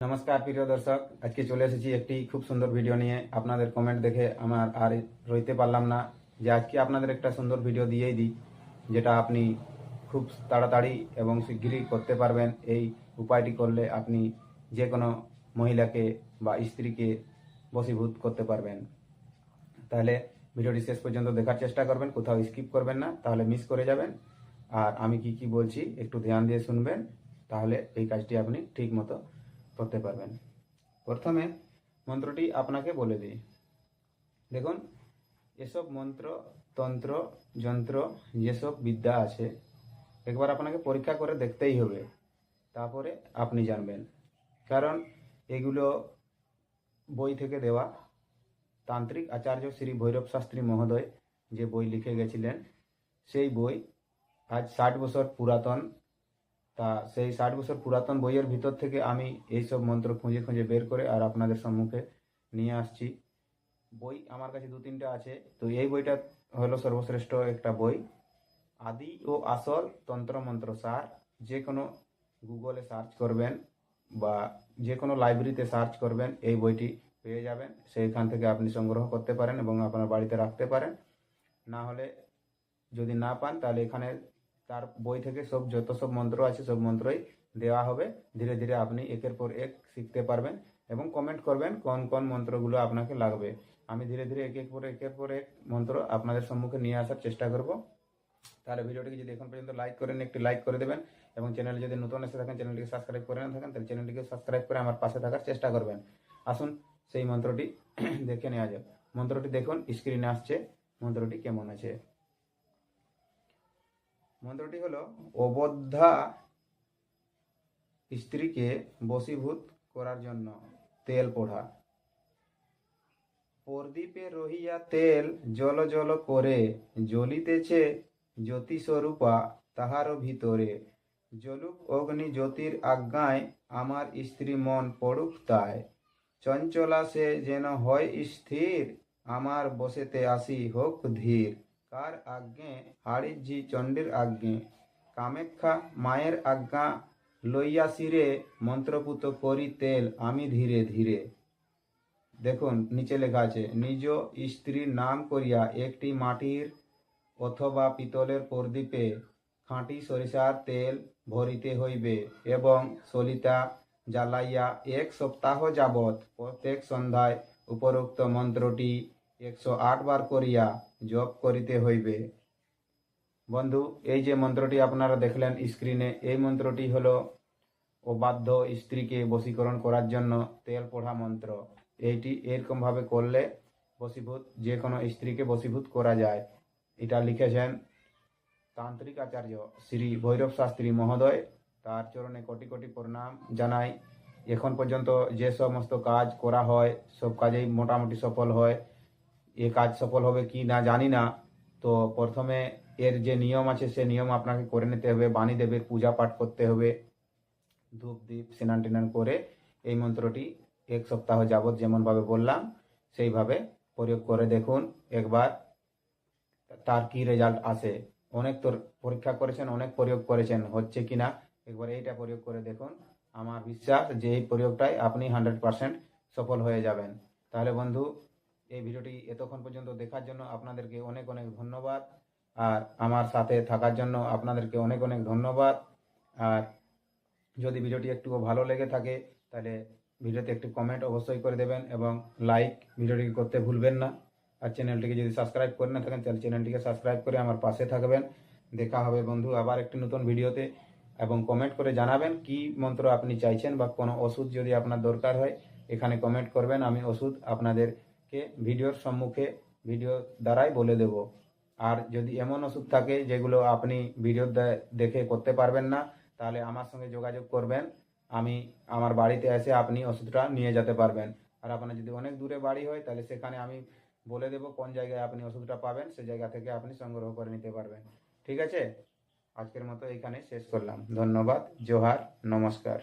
নমস্কার, প্রিয় দর্শক। আজকে চলে এসেছি একটি খুব সুন্দর ভিডিও নিয়ে। আপনাদের কমেন্ট দেখে আমার আর রইতে পারলাম না যে আজকে আপনাদের একটা সুন্দর ভিডিও দিয়েই দিই, যেটা আপনি খুব তাড়াতাড়ি এবং শিগগিরই করতে পারবেন। এই উপায়টি করলে আপনি যে কোনো মহিলাকে বা স্ত্রীকে বশীভূত করতে পারবেন। তাহলে ভিডিওটি শেষ পর্যন্ত দেখার চেষ্টা করবেন, কোথাও স্কিপ করবেন না, তাহলে মিস করে যাবেন। আর আমি কি কি বলছি, একটু ধ্যান দিয়ে শুনবেন, তাহলে এই কাজটি আপনি ঠিক মতো করতে পারবেন। প্রথমে মন্ত্রটি আপনাকে বলে দিই। দেখুন, এসব মন্ত্র, তন্ত্র, যন্ত্র, যেসব বিদ্যা আছে, একবার আপনাকে পরীক্ষা করে দেখতেই হবে। তারপরে আপনি জানবেন। কারণ এগুলো বই থেকে দেওয়া। তান্ত্রিক আচার্য শ্রী ভৈরব শাস্ত্রী মহোদয় যে বই লিখে গেছিলেন, সেই বই আজ ষাট বছর পুরাতন। তা সেই ষাট বছর পুরাতন বইয়ের ভিতর থেকে আমি এইসব মন্ত্র খুঁজে খুঁজে বের করে আর আপনাদের সম্মুখে নিয়ে আসছি। বই আমার কাছে দু তিনটা আছে। তো এই বইটা হলো সর্বশ্রেষ্ঠ একটা বই। আদি ও আসল তন্ত্র মন্ত্র সার। যে কোনো গুগলে সার্চ করবেন বা যে কোনো লাইব্রেরিতে সার্চ করবেন, এই বইটি পেয়ে যাবেন। সেইখান থেকে আপনি সংগ্রহ করতে পারেন এবং আপনার বাড়িতে রাখতে পারেন। না হলে যদি না পান, তাহলে এখানে তার বই থেকে সব, যত সব মন্ত্র আছে, সব মন্ত্রই দেওয়া হবে। ধীরে ধীরে আপনি একের পর এক শিখতে পারবেন এবং কমেন্ট করবেন কোন কোন মন্ত্রগুলো আপনাকে লাগবে। আমি ধীরে ধীরে এক এক পরে একের পর এক মন্ত্র আপনাদের সম্মুখে নিয়ে আসার চেষ্টা করব। তাহলে ভিডিওটিকে যদি এখন পর্যন্ত লাইক করেন, একটি লাইক করে দেবেন এবং চ্যানেলে যদি নতুন এসে থাকেন চ্যানেলটিকে সাবস্ক্রাইব করে না থাকেন, তাহলে চ্যানেলটিকে সাবস্ক্রাইব করে আমার পাশে থাকার চেষ্টা করবেন। আসুন, সেই মন্ত্রটি দেখে নেওয়া যাক। মন্ত্রটি দেখুন স্ক্রিনে আসছে। মন্ত্রটি কেমন আছে? মন্ত্রটি হলো, অবদ্ধা স্ত্রীকে বশীভূত করার জন্য তেল পোড়া। প্রদীপে রহিয়া তেল জল জল করে, জ্বলিতেছে জ্যোতি স্বরূপা তাহার ভিতরে। জলুক অগ্নি জ্যোতির আজ্ঞায় আমার স্ত্রী মন পড়ুক তাই। চঞ্চলা সে যেন হয় স্থির, আমার বসেতে আসি হোক ধীর। কার আজ্ঞে হাড়িজি চণ্ডীর আজ্ঞে কামেক্ষা মায়ের আজ্ঞা লইয়া শিরে মন্ত্রপুত করি তেল আমি ধীরে ধীরে। দেখুন, নিচে লেখা আছে, নিজ স্ত্রীর নাম করিয়া একটি মাটির অথবা পিতলের প্রদীপে খাঁটি সরিষার তেল ভরিতে হইবে এবং সলিতা জ্বালাইয়া এক সপ্তাহ যাবৎ প্রত্যেক সন্ধ্যায় উপরোক্ত মন্ত্রটি একশো আট বার করিয়া জপ করিতে হইবে। বন্ধু, এই যে মন্ত্রটি আপনারা দেখলেন স্ক্রিনে, এই মন্ত্রটি হলো অবাধ্য স্ত্রীকে বশীকরণ করার জন্য তেল পোড়া মন্ত্র। এইটি এরকমভাবে করলে বশীভূত, যে কোনো স্ত্রীকে বশীভূত করা যায়। এটা লিখেছেন তান্ত্রিক আচার্য শ্রী ভৈরব শাস্ত্রী মহোদয়। তার চরণে কোটি কোটি প্রণাম জানাই। এখন পর্যন্ত যে সমস্ত কাজ করা হয়, সব কাজেই মোটামুটি সফল হয়। এ কাজ সফল হবে কি না জানি না। তো প্রথমে এর যে নিয়ম আছে, সে নিয়ম আপনাকে করে নিতে হবে। বাণী দেবের পূজা পাঠ করতে হবে। ধূপ, দীপ, স্নান টিনান করে এই মন্ত্রটি এক সপ্তাহ যাবৎ যেমনভাবে বললাম, সেইভাবে প্রয়োগ করে দেখুন। একবার তার কি রেজাল্ট আসে। অনেক তোর পরীক্ষা করেছেন, অনেক প্রয়োগ করেছেন। হচ্ছে কিনা একবার এইটা প্রয়োগ করে দেখুন। আমার বিশ্বাস যে এই প্রয়োগটাই আপনি হান্ড্রেড পার্সেন্ট সফল হয়ে যাবেন। তাহলে বন্ধু এই ভিডিওটি এতক্ষণ পর্যন্ত দেখার জন্য আপনাদেরকে অনেক অনেক ধন্যবাদ। আর আমার সাথে থাকার জন্য আপনাদেরকে অনেক অনেক ধন্যবাদ। আর যদি ভিডিওটি একটু ভালো লেগে থাকে, তাহলে ভিডিওতে একটি কমেন্ট অবশ্যই করে দেবেন এবং লাইক ভিডিওটিকে করতে ভুলবেন না। আর চ্যানেলটিকে যদি সাবস্ক্রাইব করে না থাকেন, তাহলে চ্যানেলটিকে সাবস্ক্রাইব করে আমার পাশে থাকবেন। দেখা হবে বন্ধু আবার একটি নতুন ভিডিওতে। এবং কমেন্ট করে জানাবেন কি মন্ত্র আপনি চাইছেন বা কোনো ওষুধ যদি আপনার দরকার হয়, এখানে কমেন্ট করবেন। আমি ওষুধ আপনাদেরকে ভিডিওর সম্মুখে, ভিডিও দ্বারাই বলে দেব। আর যদি এমন ওষুধ থাকে যেগুলো আপনি ভিডিও দেখে করতে পারবেন না, তাহলে আমার সঙ্গে যোগাযোগ করবেন। আমি আমার বাড়িতে এসে আপনি ওষুধটা নিয়ে যেতে পারবেন। আর আপনার যদি অনেক দূরে বাড়ি হয়, তাহলে সেখানে আমি বলে দেবো কোন জায়গায় আপনি ওষুধটা পাবেন, সে জায়গা থেকে আপনি সংগ্রহ করে নিতে পারবেন। ঠিক আছে? আজকের মতো এখানে শেষ করলাম। ধন্যবাদ, জোহার, নমস্কার।